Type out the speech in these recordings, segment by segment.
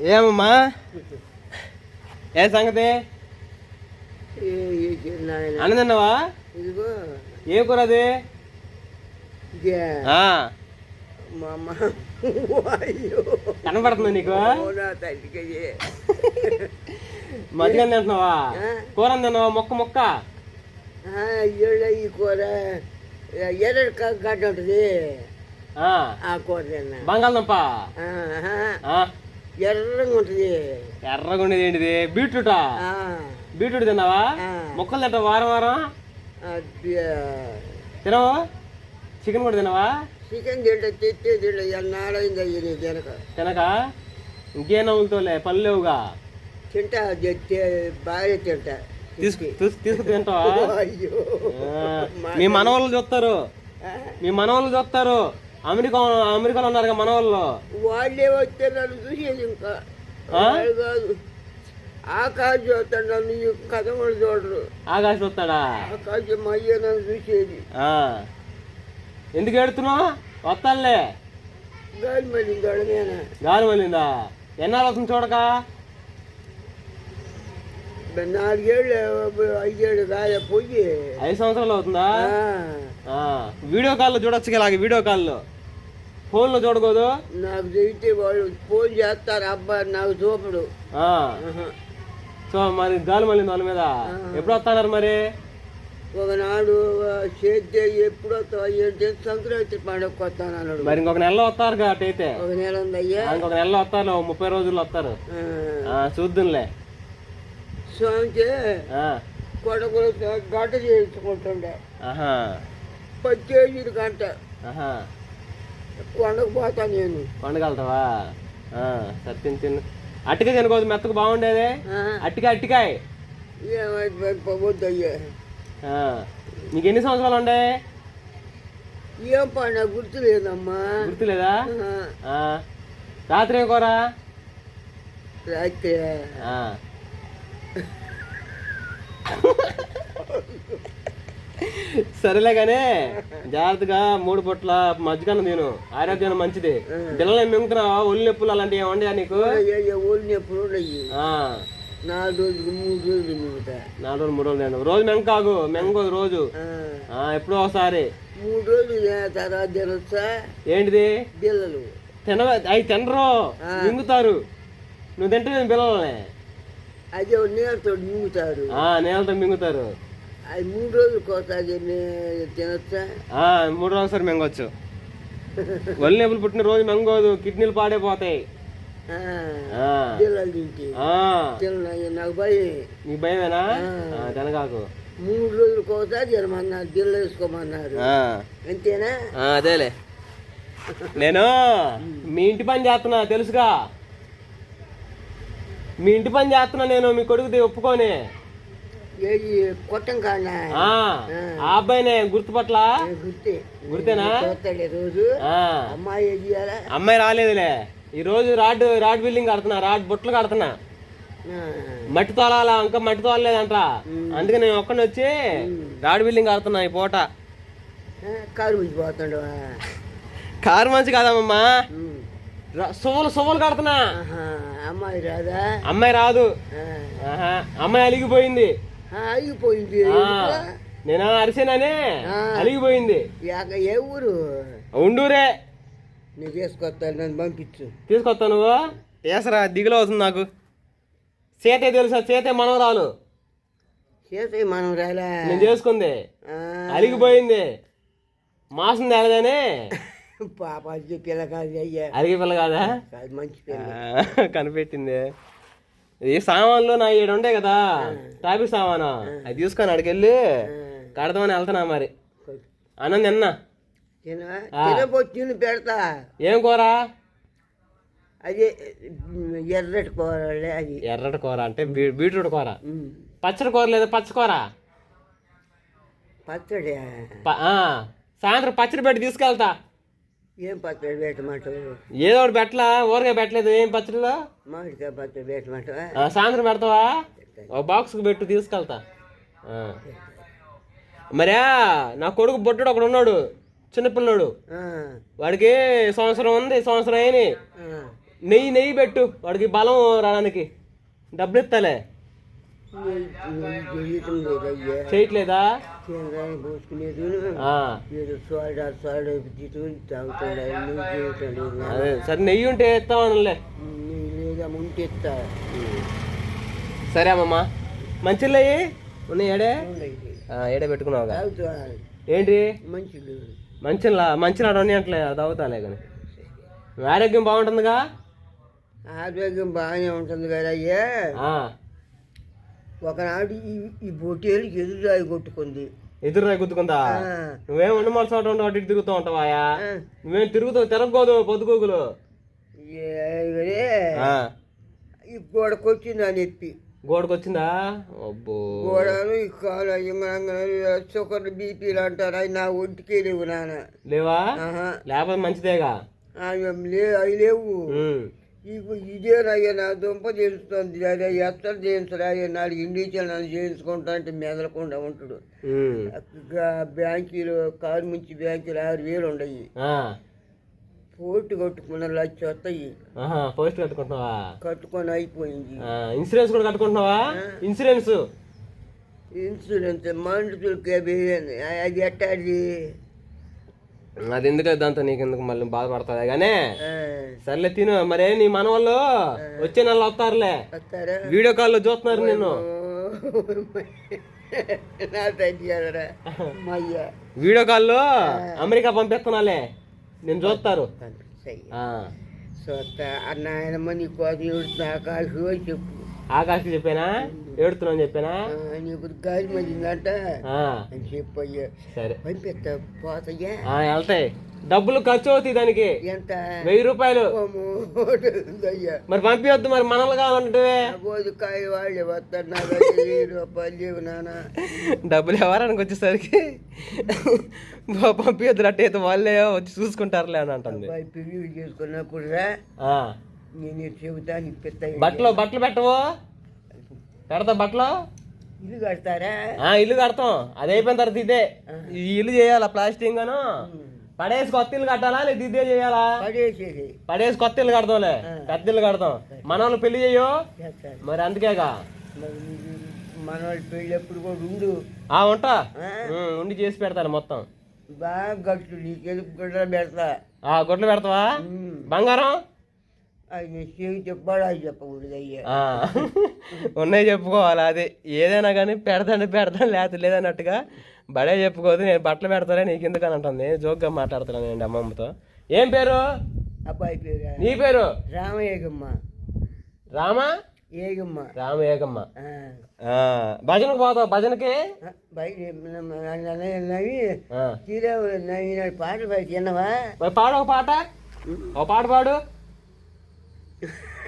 ఏమమ్మా? ఏ సంగతి? నాయన. అన్నం తిన్నావా? ఇదిగో. ఏ కూర అది? కనపడుతుంది నీకు? మధ్యాహ్నం తింటున్నావా. కూర తిన్నావా? మొక్క మొక్క? ఈ కూర. ఎర్ర గడ్డ ఉంటుంది. ఆ, ఆ కూర తిన్నా. బంగాళదుంప? ఎర్రగా ఉంటుంది. ఎర్రగా ఉండేది ఏంటిది? బీట్రూటా? బీట్రూట్ తిన్నావా. మొక్కలు తింటావా వారం వారం? తినవా? చికెన్ కూడా తినవా? చికెన్ తింటే తెచ్చే తింటే ఎన్నాడైంది అయ్యి నీ తినక. తినక? ఇంకేం నవ్వులతోలే? పని లేవుగా. తింటా బాగా తింటా. తీసుకు తీసు- తీసుకు తింటావా? అయ్యో. మీ మనవాళ్ళు చూస్తారు. మీ మనవాళ్ళు చూస్తారు. అమెరికా అమెరికాలో ఉన్నారు మనవాళ్ళు? వాళ్ళే వస్తే నన్ను చూసేది ఇంకా? వాళ్ళు కాదు. ఆకాశం చూస్తాడు నన్ను కథ కూడా చూడరు. ఆకాశం వస్తాడా? ఆకాశం అయ్యే నన్ను చూసేది. ఎందుకు ఏడుతున్నావు? వస్తానులే. గాలి మళ్ళీ గాలి మళ్ళిందా? ఎన్నాళ్ళు వస్తుంది చూడక? నాలుగేళ్ళు ఐదేళ్ళు కాయ పోయి. ఐదు సంవత్సరాలు అవుతుందా. వీడియో కాల్లో చూడొచ్చు ఇలాగ వీడియో కాల్లో. ఫోన్లో చూడకూడదు? నాకు చెబితే వాళ్ళు ఫోన్ చేస్తారు అబ్బా నాకు చూపడు. సో మరి గాలి మళ్ళింది వాళ్ళ మీద. ఎప్పుడు వస్తున్నారు మరి? ఒకనాడు చేస్తే ఎప్పుడు వస్తావు? అంటే సంక్రాంతి పండుగ వస్తాను అన్నాడు. మరి ఇంకొక నెలలో వస్తారు అటైతే ఒక నెల ఉందయ్యా. ఇంకొక నెలలో వస్తారు ముప్పై రోజుల్లో వస్తారు. చూద్దుంలే స్వామికి. కొడుకులు గంట చేయించుకుంటుండే. పచ్చేసి గంట ఆహా కొండకు పోతా నేను. పండగలుగుతావా సరే తిని తిను. అట్టిగా తినకోదు మెత్తకు బాగుండేది. అట్టికాయ అట్టికాయ. ఆ. నీకు ఎన్ని సంవత్సరాలు ఉండే? ఏం పండుగ గుర్తులేదమ్మా. గుర్తులేదా? ఆ, ఆ. రాత్రి ఏం కూర? రాత్రి. ఆ. సరేలే కానీ జాగ్రత్తగా మూడు పొట్ల మజ్జిగన్న తిను. ఆరోగ్యానికి మంచిది. పిల్లలు మింగుతున్నావా? ఒళ్ళు నొప్పులు అలాంటివి ఏమండి నీకు? ఆ. నాలుగు రోజులు మూడు రోజులు మిగతా. నాలుగు రోజులు మూడు రోజులు. రోజు మెంకాగు మెంగోదు రోజు. ఎప్పుడో ఒకసారి. మూడు రోజులు తర్వాత తినొచ్చా? ఏంటిది? పిల్లలు తిన అవి తినరు. మింగుతారు. నువ్వు తింటే నేను పిల్లలనే. అదే నీళ్ళతో మింగుతారు. ఆ, నేలతో మింగుతారు. అది మూడు రోజులకు ఒకసారి నే- తినొచ్చా? మూడు రోజులు ఒకసారి మింగొచ్చు. నొప్పులు పుట్టిన రోజు మింగోదు కిడ్నీలు పాడైపోతాయి. నాకు భయం నీకు భయమేనా? తినగాకు. మూడు రోజులకు ఒకసారి తినమన్నారు బిల్లు వేసుకోమన్నారు. అంతేనా? అదేలే. నేను మీ ఇంటి పని చేస్తున్నా తెలుసుగా? మీ ఇంటి పని చేస్తున్నా నేను మీ కొడుకుది ఒప్పుకొని. ఆ అబ్బాయినే గుర్తుపట్ల గుర్తే. గుర్తేనా? అమ్మాయి రాలేదులే. ఈ రోజు రాడ్ రాడ్ బిల్డింగ్ కడుతున్నా రాడ్ బుట్టలు కడుతున్నా. మట్టి తోలాలా? ఇంకా మట్టి తోలలేదంట అందుకే నేను ఒక్కడిని వచ్చి రాడ్ బిల్డింగ్ కడుతున్నా ఈ పూట. కారు మించి పోతుండవా కారు మంచి కాదమ్మా. సువ్వలు సువ్వలు కడుతున్నా. అమ్మాయి రాదా? అమ్మాయి రాదు. అమ్మాయి అలిగిపోయింది. ఆగిపోయింది. నేను అరిసేనని. అలిగిపోయింది. యాక ఏ ఊరు? ఉండూరే. నేను తీసుకొస్తాను నన్ను పంపించు. తీసుకొస్తా నువ్వు? ఏసరా దిగులు అవుతుంది నాకు. సీతే తెలుసా సీతే మనవరాలు. చేసే మనం రాలా నేను చేసుకుంది. అలిగిపోయింది. మాసం తేలదని. పాప పిల్ల కాదు అయ్యా. అలిగి పిల్ల కాదా? మంచి పిల్ల. కనిపెట్టింది. ఈ సామాన్లు నా ఏడు ఉండే కదా ట్రాఫిక్ సామాను? అది తీసుకొని అడికెళ్ళి కడదామని వెళ్తున్నా మరి. అన్నం తిన్నా. తినవా తినపో తిని పెడతా. ఏం కూర? అదే ఎర్రటి కూరలే అది. ఎర్రటి కూర అంటే బీట్రూట్ కూర. పచ్చడి కూర లేదా పచ్చ కూర? పచ్చడి సాయంత్రం పచ్చడి పెట్టి తీసుకెళ్తా. ఏం పచ్చడి పెట్టమాట ఏదో ఒకటి పెట్టలా ఊరగా పెట్టలేదు ఏం పచ్చడిలో? మామిడికాయ పచ్చడి పెట్టమాట ఆ, సాయంత్రం పెడతావా? ఒక బాక్స్కి పెట్టు తీసుకెళ్తా. ఆ. మరే నా కొడుకు బొట్టుడు ఒకడు ఉన్నాడు చిన్నపిల్లడు వాడికి సంవత్సరం ఉంది సంవత్సరం అయినాయి నెయ్యి నెయ్యి పెట్టు వాడికి బలం రావడానికి. డబ్బులు ఇస్తాలే. లేదయ్యా చేయట్లేదా? కేంద్రాన్ని పోసుకునేది ఆ, ఏదో సోడా సోడా తీసుకుని తాగుతాడు నువ్వు చేయటం లేదు అదే సరే నెయ్యి ఉంటే లేదా ముందు ఇస్తా సరే అమ్మమ్మ. మంచిలు ఉన్నాయి ఏడే? ఏడే పెట్టుకున్నావుగా? తాగుతా ఏంటి? మంచిది మంచిలా మంచిలా ఉన్నాయి అంటలే అది అవుతాలే కానీ. ఆరోగ్యం బాగుంటుందిగా? ఆరోగ్యం బాగానే ఉంటుంది కదా అయ్యా ఒకనాడు ఈ బొట్టేలు ఎదురు కొట్టుకుంది. ఎదురు రాయి గుద్దుకుందా ఆ, నువ్వేం ఉండి మనసు అటు ఇటు తిరుగుతూ ఉంటావాయా. నువ్వేం తిరుగుతావు తిరగకూడదు పొద్దుకోకులు ఈ గోడకు వచ్చింది అని చెప్పి గోడకు వచ్చిందా అబ్బో. గోడలు ఈ కాలు షుగర్ బీపీలు అంటారు. అవి నా ఒంటికే లేవు నాన్న. లేవా. లేకపోతే మంచిదేగా? అవి లేవు. ఇదేనయ్యా నా దుంప చేస్తుంది అదే ఎత్తలు చేయించడు అయ్యా నాలుగు ఇండివిజువల్ నన్ను చేయించుకుంటా అంటే మెదలకుండా ఉంటాడు. బ్యాంకీలో కారు నుంచి బ్యాంకీలో ఆరు వేలు ఉండయి. పోటు కట్టుకున్న లక్ష వస్తాయి. పోస్ట్ కట్టుకుంటున్నావా? కట్టుకొని అయిపోయింది. ఇన్సూరెన్స్ కూడా కట్టుకుంటున్నావా? ఇన్సూరెన్స్? ఇన్సూరెన్స్ మనుషులకి అది ఎట్టాది అది ఎందుకు దాంతో నీకు ఎందుకు మళ్ళీ బాధపడుతుంది కానీ సర్లే తిను. మరే నీ మనవాళ్ళు వచ్చే నెల వస్తారులే. వస్తారా? వీడియో కాల్లో చూస్తున్నారు నిన్ను. నా మయ్య. వీడియో కాల్లో అమెరికా పంపిస్తున్నాలే. నేను చూస్తారు. ఆ, సొత్త అన్న ఆయన మంది కోసం కాల్సి చెప్పు. ఆకాష్కి చెప్పానా? ఏడుతున్నాను చెప్పానా? నీకు గాలి మందిందంట చెప్పయ్యా సరే. పంపిస్తా పోతయ్యా. ఆ, వెళ్తాయి. డబ్బులు ఖర్చు అవుతాయి దానికి. ఎంత? వెయ్యి రూపాయలు. మరి పంపించొద్దు మరి మనలు కావాలంటే కాయ వాళ్ళే దగ్గర వెయ్యి రూపాయలు లేవు నాన్న. డబ్బులు ఎవరానికి వచ్చేసరికి? పంపించొద్దు అట్ట అయితే వాళ్ళే వచ్చి చూసుకుంటారులే అని అంటుంది. చేసుకున్నప్పుడు నేను చెబుతాను బట్టలు బట్టలు పెట్టవు? పెడతా బట్టలు? ఇల్లు కడతారా? ఆ ఇల్లు కడతాం. అది అయిపోయిన తర్వాత ఇదే. ఈ ఇల్లు చేయాలా ప్లాస్టింగ్ గాను పడేసి కొత్త ఇల్లు కట్టాలా లేదా ఇదే చేయాలా? పడేసేది. పడేసి కొత్త ఇల్లు కడతాంలే. పెద్ద ఇల్లు కడతాం. మన వాళ్ళు పెళ్ళి చేయో? మరి అందుకేగా. మనవాళ్ళ పెళ్ళి ఎప్పుడు కూడా ఉండు. ఆ ఉంటా. ఉండి చేసి పెడతాను మొత్తం. బాగా గట్టు నీకేది గుడ్డ పెడతా? ఆ గుడ్లు పెడతావా. బంగారం? ఉన్నాయి చెప్పుకోవాలి అది ఏదైనా కానీ పెడతాను పెడతాను లేకపోతే లేదన్నట్టుగా బడే చెప్పుకోదు నేను బట్టలు పెడతానే నీకు ఎందుకు అని అంటుంది జోక్గా మాట్లాడుతున్నాను అండి అమ్మమ్మతో. ఏం పేరు? అబ్బాయి పేరు నీ పేరు? రామా? ఏగమ్మ. రామ ఏకమ్మ ఆ. ఆ, భజనకు పోతావు భజనకి? పాట పాడు ఒక పాట. ఒక పాట పాడు.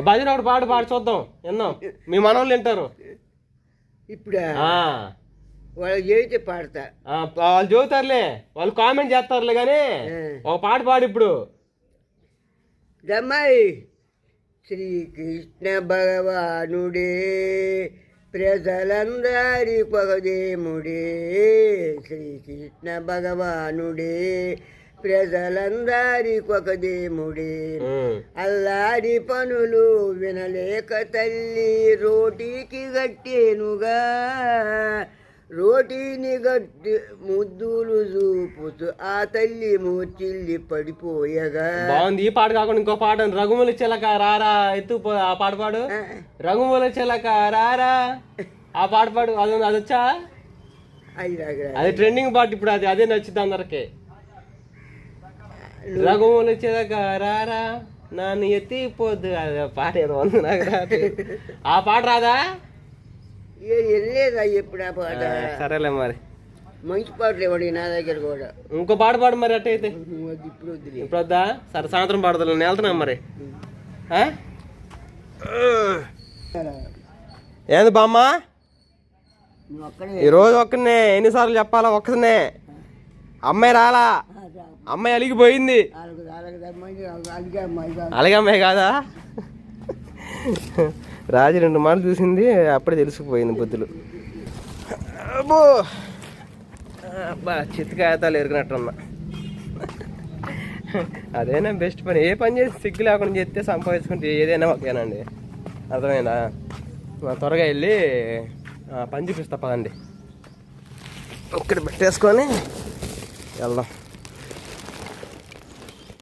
భజన ఒకటి పాడు పాడు చూద్దాం. విన్నాం? మీ మనోళ్ళు వింటారు. ఇప్పుడు? వాళ్ళు చేయితే పాడతా? వాళ్ళు చదువుతారులే వాళ్ళు కామెంట్ చేస్తారులే కానీ ఒక పాట పాడు ఇప్పుడు. దమ్మాయి. శ్రీకృష్ణ భగవానుడే ప్రజలందరి పగదేముడే. శ్రీకృష్ణ భగవానుడే ప్రజలందరి కొకదేముడే ఉం. అల్లాడి పనులు వినలేక తల్లి రోటీకి గట్టేనుగా. రోటీని గట్టి ముద్దులు చూపుతూ ఆ తల్లి మూర్చిల్లి పడిపోయగా. బాగుంది. ఈ పాట కాకుండా ఇంకో పాట. రఘుముల చిలక రారా ఎత్తు ఆ పాట పాడు. రఘుముల చిలక రారా. ఆ పాట పాడు. అది అది వచ్చా అది ట్రెండింగ్ పాట ఇప్పుడు. అది అదే నచ్చుద్ది అందరికి. రఘుముల చిలక రారా నన్ను ఎత్తిపోద్దు అది పాట ఏదో ఉంది నాకు రాదు. ఆ పాట రాదా? ఏ వెళ్ళలేదా ఎప్పుడు ఆ పాట? సరేలే మరి. మంచి పాటలు ఇవ్వడు నా దగ్గర కూడా. ఇంకో పాట పాడు మరి అట్టయితే ఇప్పుడు ఇప్పుడు వద్దా? సరే సాయంత్రం పాడదు. నేను వెళ్తున్నా మరి? ఏంది బామ్మ? నువ్వు అక్కడే. ఈ రోజు ఒక్కనే ఎన్నిసార్లు చెప్పాలా? ఒక్కనే అమ్మాయి రాలా? అమ్మాయి అలిగిపోయింది. వాళ్ళకి అమ్మాయి అలాగే అమ్మాయి కాదా? రాజు రెండు మాటలు చూసింది అప్పుడే తెలిసిపోయింది బుద్ధులు. అబ్బో! అబ్బా చిత్తకాయతాలు ఎరిగినట్టున్నా. అదేనా బెస్ట్ పని? ఏ పని చేసి సిగ్గు లేకుండా చేస్తే సంపాదించుకుంటే ఏదైనా ఓకేనండి అర్థమైనా త్వరగా వెళ్ళి పని చూపిస్తా పదండి. ఇక్కడ పెట్టేసుకొని వెళ్దాం.